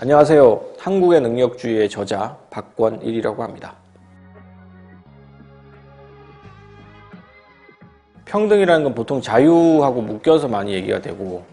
안녕하세요. 한국의 능력주의의 저자 박권일이라고 합니다. 평등이라는 건 보통 자유하고 묶여서 많이 얘기가 되고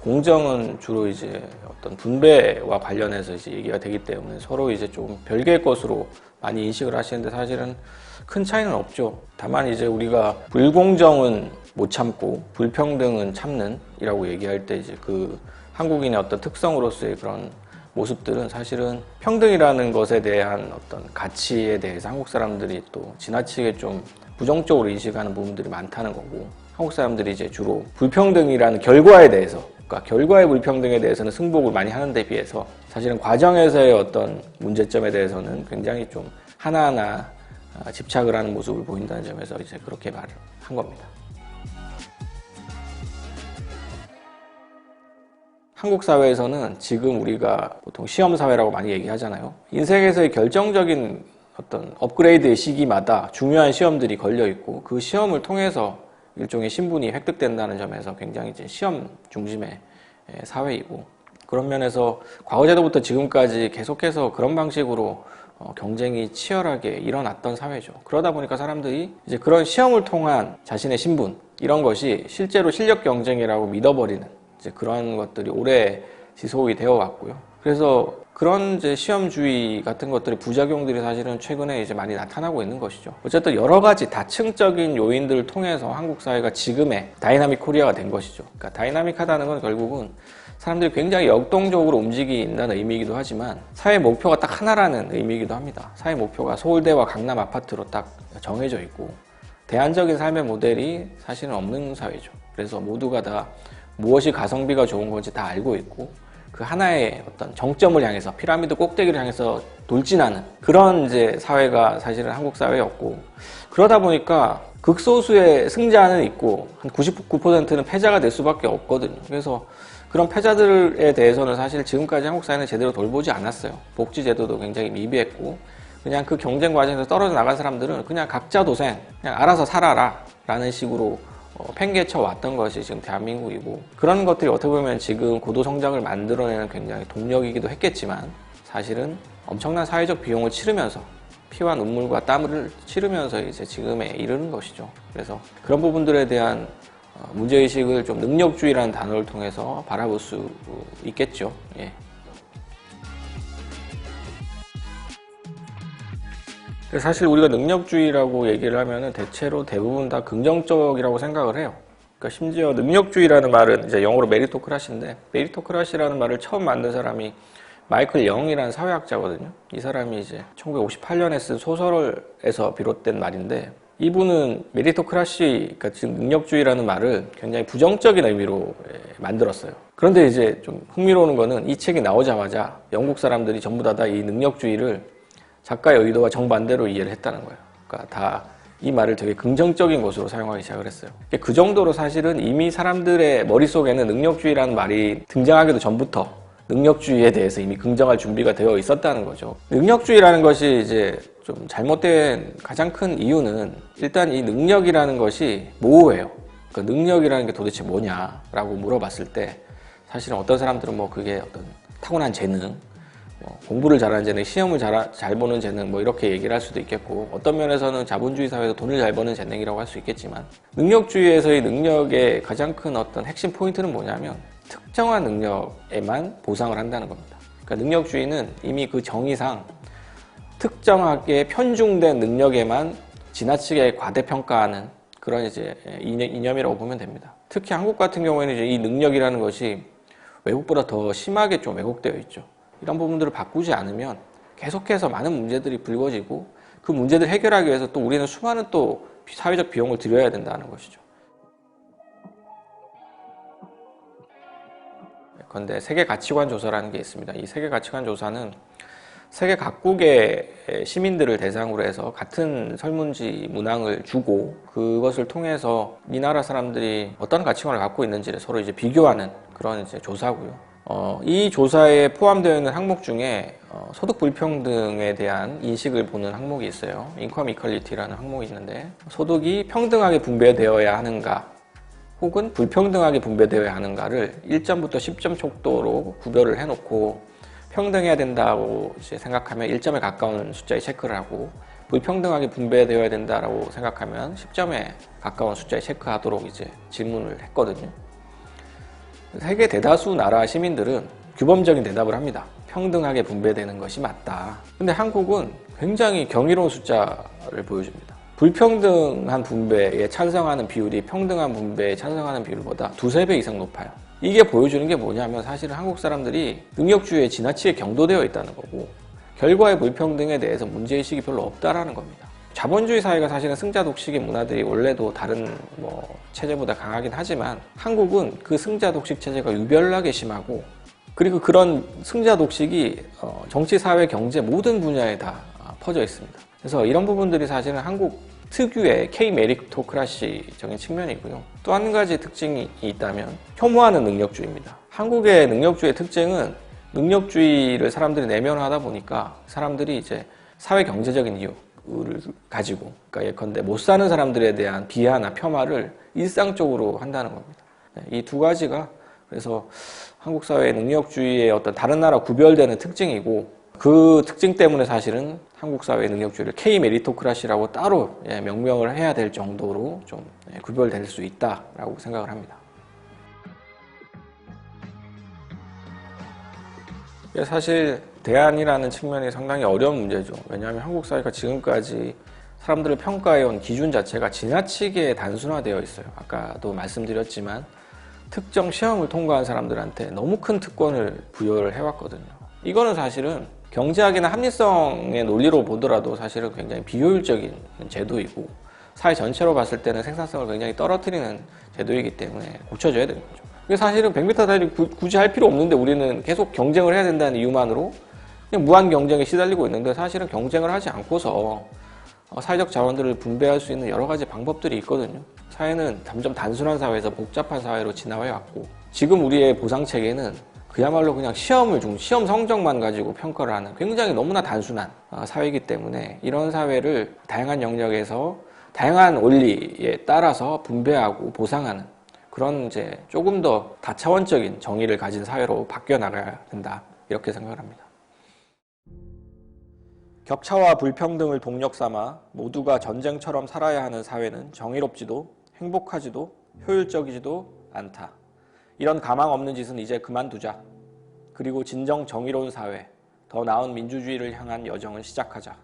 공정은 주로 이제 어떤 분배와 관련해서 이제 얘기가 되기 때문에 서로 이제 좀 별개의 것으로 많이 인식을 하시는데 사실은 큰 차이는 없죠. 다만 이제 우리가 불공정은 못 참고 불평등은 참는이라고 얘기할 때 이제 그 한국인의 어떤 특성으로서의 그런 모습들은 사실은 평등이라는 것에 대한 어떤 가치에 대해서 한국 사람들이 또 지나치게 좀 부정적으로 인식하는 부분들이 많다는 거고 한국 사람들이 이제 주로 불평등이라는 결과에 대해서 그러니까 결과의 불평등에 대해서는 승복을 많이 하는 데 비해서 사실은 과정에서의 어떤 문제점에 대해서는 굉장히 좀 하나하나 아, 집착을 하는 모습을 보인다는 점에서 이제 그렇게 말을 한 겁니다. 한국 사회에서는 지금 우리가 보통 시험 사회라고 많이 얘기하잖아요. 인생에서의 결정적인 어떤 업그레이드의 시기마다 중요한 시험들이 걸려 있고 그 시험을 통해서 일종의 신분이 획득된다는 점에서 굉장히 이제 시험 중심의 예, 사회이고 그런 면에서 과거제도부터 지금까지 계속해서 그런 방식으로 어, 경쟁이 치열하게 일어났던 사회죠. 그러다 보니까 사람들이 이제 그런 시험을 통한 자신의 신분 이런 것이 실제로 실력 경쟁이라고 믿어버리는 이제 그런 것들이 오래 지속이 되어 왔고요. 그래서 그런 이제 시험주의 같은 것들의 부작용들이 사실은 최근에 이제 많이 나타나고 있는 것이죠. 어쨌든 여러 가지 다층적인 요인들을 통해서 한국 사회가 지금의 다이나믹 코리아가 된 것이죠. 그러니까 다이나믹하다는 건 결국은 사람들이 굉장히 역동적으로 움직인다는 의미이기도 하지만 사회 목표가 딱 하나라는 의미이기도 합니다. 사회 목표가 서울대와 강남 아파트로 딱 정해져 있고 대안적인 삶의 모델이 사실은 없는 사회죠. 그래서 모두가 다 무엇이 가성비가 좋은 건지 다 알고 있고 그 하나의 어떤 정점을 향해서 피라미드 꼭대기를 향해서 돌진하는 그런 이제 사회가 사실은 한국 사회였고 그러다 보니까 극소수의 승자는 있고 한 99%는 패자가 될 수밖에 없거든요. 그래서 그런 패자들에 대해서는 사실 지금까지 한국 사회는 제대로 돌보지 않았어요. 복지 제도도 굉장히 미비했고 그냥 그 경쟁 과정에서 떨어져 나간 사람들은 그냥 각자 도생, 그냥 알아서 살아라 라는 식으로 어, 팽개쳐 왔던 것이 지금 대한민국이고 그런 것들이 어떻게 보면 지금 고도 성장을 만들어내는 굉장히 동력이기도 했겠지만 사실은 엄청난 사회적 비용을 치르면서 피와 눈물과 땀을 치르면서 이제 지금에 이르는 것이죠. 그래서 그런 부분들에 대한 어, 문제의식을 좀 능력주의라는 단어를 통해서 바라볼 수 있겠죠. 예. 사실 우리가 능력주의라고 얘기를 하면은 대체로 대부분 다 긍정적이라고 생각을 해요. 그러니까 심지어 능력주의라는 말은 이제 영어로 메리토크라시인데 메리토크라시라는 말을 처음 만든 사람이 마이클 영이라는 사회학자거든요. 이 사람이 이제 1958년에 쓴 소설에서 비롯된 말인데 이분은 메리토크라시, 그러니까 지금 능력주의라는 말을 굉장히 부정적인 의미로 예, 만들었어요. 그런데 이제 좀 흥미로운 거는 이 책이 나오자마자 영국 사람들이 전부 다 이 능력주의를 작가의 의도와 정반대로 이해를 했다는 거예요. 그러니까 다 이 말을 되게 긍정적인 것으로 사용하기 시작을 했어요. 그 정도로 사실은 이미 사람들의 머릿속에는 능력주의라는 말이 등장하기도 전부터 능력주의에 대해서 이미 긍정할 준비가 되어 있었다는 거죠. 능력주의라는 것이 이제 좀 잘못된 가장 큰 이유는 일단 이 능력이라는 것이 모호해요. 그 능력이라는 게 도대체 뭐냐라고 물어봤을 때 사실은 어떤 사람들은 뭐 그게 어떤 타고난 재능, 뭐 공부를 잘하는 재능, 시험을 잘, 잘 보는 재능, 뭐 이렇게 얘기를 할 수도 있겠고, 어떤 면에서는 자본주의 사회에서 돈을 잘 버는 재능이라고 할 수 있겠지만, 능력주의에서의 능력의 가장 큰 어떤 핵심 포인트는 뭐냐면, 특정한 능력에만 보상을 한다는 겁니다. 그러니까 능력주의는 이미 그 정의상 특정하게 편중된 능력에만 지나치게 과대평가하는 그런 이제 이념이라고 보면 됩니다. 특히 한국 같은 경우에는 이제 이 능력이라는 것이 외국보다 더 심하게 좀 왜곡되어 있죠. 이런 부분들을 바꾸지 않으면 계속해서 많은 문제들이 불거지고 그 문제들 해결하기 위해서 또 우리는 수많은 또 사회적 비용을 들여야 된다는 것이죠. 그런데 세계 가치관 조사라는 게 있습니다. 이 세계 가치관 조사는 세계 각국의 시민들을 대상으로 해서 같은 설문지 문항을 주고 그것을 통해서 이 나라 사람들이 어떤 가치관을 갖고 있는지를 서로 이제 비교하는 그런 이제 조사고요. 어, 이 조사에 포함되어 있는 항목 중에 어, 소득 불평등에 대한 인식을 보는 항목이 있어요. 인컴 이퀄리티라는 항목이 있는데 소득이 평등하게 분배되어야 하는가 혹은 불평등하게 분배되어야 하는가를 1점부터 10점 촉도로 구별을 해놓고 평등해야 된다고 생각하면 1점에 가까운 숫자에 체크를 하고 불평등하게 분배되어야 된다라고 생각하면 10점에 가까운 숫자에 체크하도록 이제 질문을 했거든요. 세계 대다수 나라 시민들은 규범적인 대답을 합니다. 평등하게 분배되는 것이 맞다. 근데 한국은 굉장히 경이로운 숫자를 보여줍니다. 불평등한 분배에 찬성하는 비율이 평등한 분배에 찬성하는 비율보다 두세 배 이상 높아요. 이게 보여주는 게 뭐냐면 사실은 한국 사람들이 능력주의에 지나치게 경도되어 있다는 거고 결과의 불평등에 대해서 문제의식이 별로 없다라는 겁니다. 자본주의 사회가 사실은 승자 독식의 문화들이 원래도 다른 뭐 체제보다 강하긴 하지만 한국은 그 승자 독식 체제가 유별나게 심하고 그리고 그런 승자 독식이 어, 정치, 사회, 경제 모든 분야에 다 아, 퍼져 있습니다. 그래서 이런 부분들이 사실은 한국 특유의 K 메리토크라시적인 측면이고요. 또 한 가지 특징이 있다면 혐오하는 능력주의입니다. 한국의 능력주의의 특징은 능력주의를 사람들이 내면화하다 보니까 사람들이 이제 사회 경제적인 이유 를 가지고 그러니까 예컨대 못 사는 사람들에 대한 비하나 폄하를 일상적으로 한다는 겁니다. 네, 이두 가지가 그래서 한국 사회의 능력주의의 어떤 다른 나라 구별되는 특징이고 그 특징 때문에 사실은 한국 사회의 능력주의를 K 메리토크라시라고 따로 예, 명명을 해야 될 정도로 좀 예, 구별될 수 있다라고 생각을 합니다. 이게 사실 대안이라는 측면이 상당히 어려운 문제죠. 왜냐하면 한국 사회가 지금까지 사람들을 평가해온 기준 자체가 지나치게 단순화되어 있어요. 아까도 말씀드렸지만 특정 시험을 통과한 사람들한테 너무 큰 특권을 부여를 해왔거든요. 이거는 사실은 경제학이나 합리성의 논리로 보더라도 사실은 굉장히 비효율적인 제도이고 사회 전체로 봤을 때는 생산성을 굉장히 떨어뜨리는 제도이기 때문에 고쳐져야 되는 거죠. 사실은 100m 달리 구- 굳이 할 필요 없는데 우리는 계속 경쟁을 해야 된다는 이유만으로 그냥 무한 경쟁에 시달리고 있는데 사실은 경쟁을 하지 않고서 어, 사회적 자원들을 분배할 수 있는 여러 가지 방법들이 있거든요. 사회는 점점 단순한 사회에서 복잡한 사회로 진화해 왔고 지금 우리의 보상 체계는 그야말로 그냥 시험을 중 시험 성적만 가지고 평가를 하는 굉장히 너무나 단순한 어, 사회이기 때문에 이런 사회를 다양한 영역에서 다양한 원리에 따라서 분배하고 보상하는 그런 이제 조금 더 다차원적인 정의를 가진 사회로 바뀌어 나가야 된다 이렇게 생각을 합니다. 격차와 불평등을 동력 삼아 모두가 전쟁처럼 살아야 하는 사회는 정의롭지도 행복하지도 효율적이지도 않다. 이런 가망 없는 짓은 이제 그만두자. 그리고 진정 정의로운 사회, 더 나은 민주주의를 향한 여정을 시작하자.